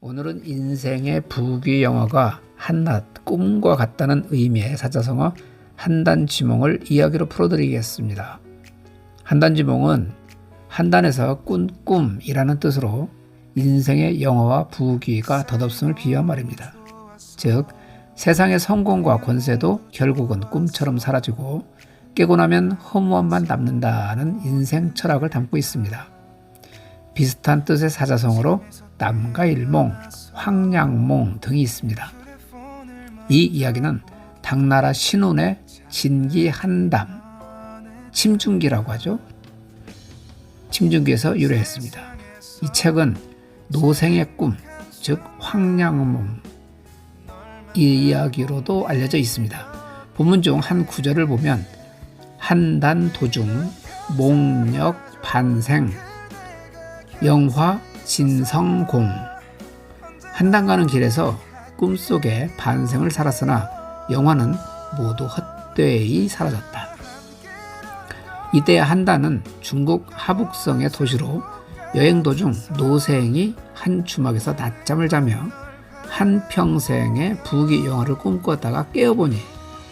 오늘은 인생의 부귀 영화가 한낱 꿈과 같다는 의미의 사자성어 한단지몽을 이야기로 풀어드리겠습니다. 한단지몽은 한단에서 꾼 꿈이라는 뜻으로 인생의 영화와 부귀가 덧없음을 비유한 말입니다. 즉 세상의 성공과 권세도 결국은 꿈처럼 사라지고 깨고 나면 허무함만 남는다는 인생 철학을 담고 있습니다. 비슷한 뜻의 사자성어로 남가일몽, 황량몽 등이 있습니다. 이 이야기는 당나라 신운의 진기한담, 침중기라고 하죠. 침중기에서 유래했습니다. 이 책은 노생의 꿈, 즉 황량몽 이 이야기로도 알려져 있습니다. 본문 중 한 구절을 보면 한단 도중, 몽력 반생, 영화 진성공 한단 가는 길에서 꿈속에 반생을 살았으나 영화는 모두 헛되이 사라졌다. 이때 한단은 중국 하북성의 도시로 여행 도중 노생이 한 주막에서 낮잠을 자며 한 평생의 부귀 영화를 꿈꿨다가 깨어보니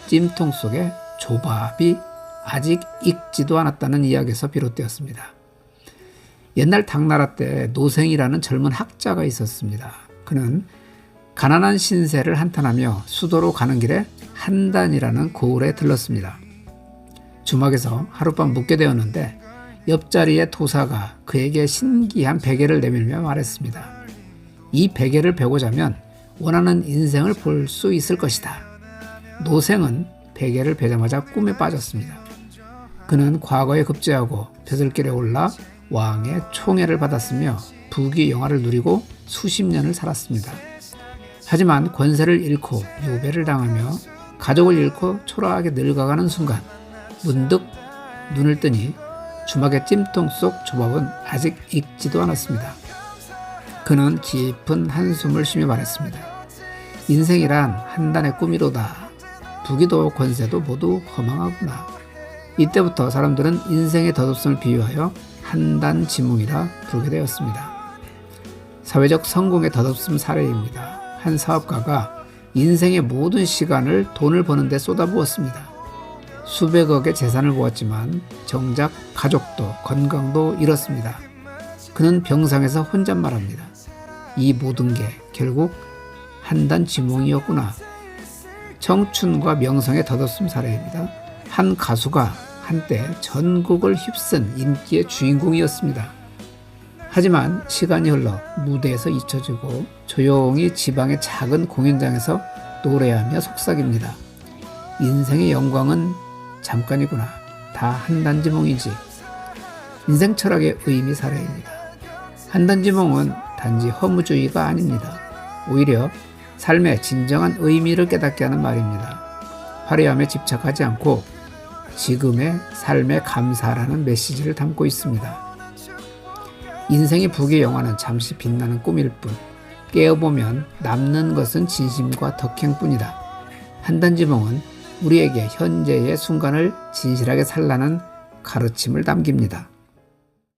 찜통 속에 조밥이 아직 익지도 않았다는 이야기에서 비롯되었습니다. 옛날 당나라 때 노생이라는 젊은 학자가 있었습니다. 그는 가난한 신세를 한탄하며 수도로 가는 길에 한단이라는 고을에 들렀습니다. 주막에서 하룻밤 묵게 되었는데 옆자리의 도사가 그에게 신기한 베개를 내밀며 말했습니다. 이 베개를 베고 자면 원하는 인생을 볼 수 있을 것이다. 노생은 베개를 베자마자 꿈에 빠졌습니다. 그는 과거에 급제하고 벼슬길에 올라 왕의 총애를 받았으며 부귀 영화를 누리고 수십 년을 살았습니다. 하지만 권세를 잃고 유배를 당하며 가족을 잃고 초라하게 늙어가는 순간 문득 눈을 뜨니 주막의 찜통 속 조밥은 아직 익지도 않았습니다. 그는 깊은 한숨을 쉬며 말했습니다. 인생이란 한단의 꿈이로다. 부귀도 권세도 모두 허망하구나. 이때부터 사람들은 인생의 덧없음을 비유하여 한단 지몽이라 부르게 되었습니다. 사회적 성공의 덧없음 사례입니다. 한 사업가가 인생의 모든 시간을 돈을 버는 데 쏟아부었습니다. 수백억의 재산을 모았지만 정작 가족도 건강도 잃었습니다. 그는 병상에서 혼잣말합니다. 이 모든 게 결국 한단 지몽이었구나. 청춘과 명성의 덧없음 사례입니다. 한 가수가 한때 전국을 휩쓴 인기의 주인공이었습니다. 하지만 시간이 흘러 무대에서 잊혀지고 조용히 지방의 작은 공연장에서 노래하며 속삭입니다. 인생의 영광은 잠깐이구나. 다 한단지몽이지. 인생 철학의 의미 사례입니다. 한단지몽은 단지 허무주의가 아닙니다. 오히려 삶의 진정한 의미를 깨닫게 하는 말입니다. 화려함에 집착하지 않고 지금의 삶에 감사라는 메시지를 담고 있습니다. 인생의 부귀 영화는 잠시 빛나는 꿈일 뿐 깨어보면 남는 것은 진심과 덕행뿐이다. 한단지몽은 우리에게 현재의 순간을 진실하게 살라는 가르침을 담깁니다.